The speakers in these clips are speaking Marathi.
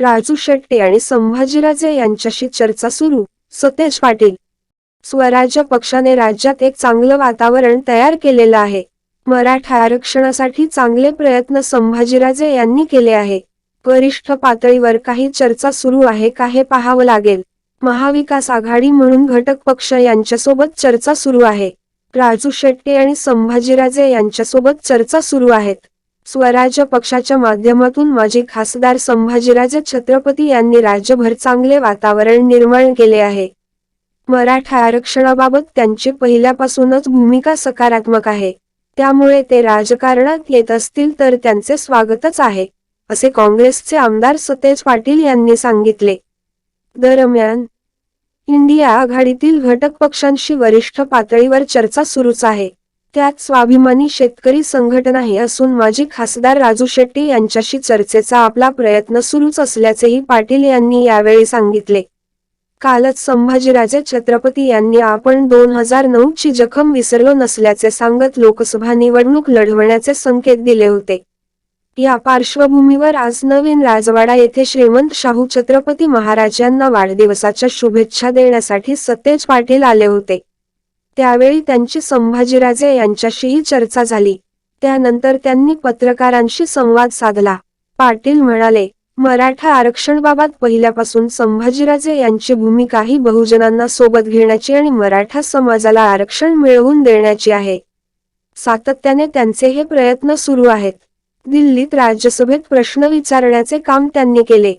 राजू शेट्टे आणि संभाजीराजे यांच्याशी चर्चा सुरू. सतेज पाटील. स्वराज्य पक्षाने राज्यात एक चांगलं वातावरण तयार केलेलं आहे. मराठा आरक्षणासाठी चांगले प्रयत्न संभाजीराजे यांनी केले आहे. वरिष्ठ पातळीवर काही चर्चा सुरू आहे का हे पाहावं लागेल. महाविकास आघाडी म्हणून घटक पक्ष यांच्यासोबत चर्चा सुरू आहे. राजू शेट्टे आणि संभाजीराजे यांच्यासोबत चर्चा सुरू आहेत. स्वराज्य पक्षाच्या माध्यमातून माजी खासदार संभाजीराजे छत्रपती यांनी राज्यभर चांगले वातावरण निर्माण केले आहे. मराठा आरक्षणाबाबत त्यांची पहिल्यापासूनच भूमिका सकारात्मक आहे. त्यामुळे ते राजकारणात येत असतील तर त्यांचे स्वागतच आहे असे काँग्रेसचे आमदार सतेज पाटील यांनी सांगितले. दरम्यान इंडिया आघाडीतील घटक पक्षांशी वरिष्ठ पातळीवर चर्चा सुरूच आहे. त्यात स्वाभिमानी शेतकरी संघटनाही असून माजी खासदार राजू शेट्टी यांच्याशी चर्चेचा आपला प्रयत्न सुरूच असल्याचेही पाटील यांनी यावेळी सांगितले. कालच संभाजीराजे छत्रपती यांनी आपण दोन हजार नऊ ची जखम विसरलो नसल्याचे सांगत लोकसभा निवडणूक लढवण्याचे संकेत दिले होते. या पार्श्वभूमीवर आज नवीन राजवाडा येथे श्रीमंत शाहू छत्रपती महाराज यांना वाढदिवसाच्या शुभेच्छा देण्यासाठी सतेज पाटील आले होते. त्यावेळी त्यांची संभाजीराजे यांच्याशीही चर्चा झाली. त्यानंतर त्यांनी पत्रकारांशी संवाद साधला. पाटील म्हणाले मराठा आरक्षणबाबत पहिल्यापासून संभाजीराजे यांची भूमिका ही बहुजनांना सोबत घेण्याची आणि मराठा समाजाला आरक्षण मिळवून देण्याची आहे. सातत्याने त्यांचे हे प्रयत्न सुरू आहेत. दिल्लीत राज्यसभेत प्रश्न विचारण्याचे काम त्यांनी केले.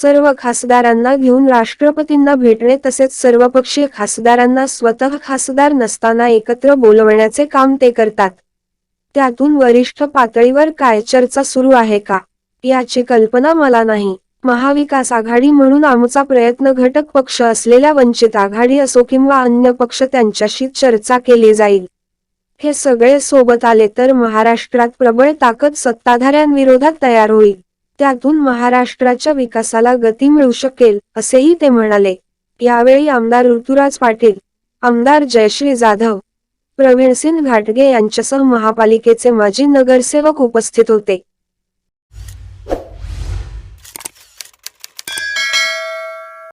सर्व खासदारांना घेऊन राष्ट्रपतींना भेटणे तसेच सर्वपक्षीय खासदारांना स्वतः खासदार नसताना एकत्र बोलवण्याचे काम ते करतात. त्यातून वरिष्ठ पातळीवर काय चर्चा सुरू आहे का? याची कल्पना मला नाही. महाविकास आघाडी म्हणून आमचा प्रयत्न घटक पक्ष असलेल्या वंचित आघाडी असो किंवा अन्य पक्ष त्यांच्याशी चर्चा केली जाईल. हे सगळे सोबत आले तर महाराष्ट्रात प्रबळ ताकद सत्ताधाऱ्यांविरोधात तयार होईल. त्यातून महाराष्ट्राच्या विकासाला गती मिळू शकेल असेही ते म्हणाले. यावेळी आमदार ऋतुराज पाटील आमदार जयश्री जाधव प्रवीणसिंग घाटगे यांच्यासह महापालिकेचे माजी नगरसेवक उपस्थित होते.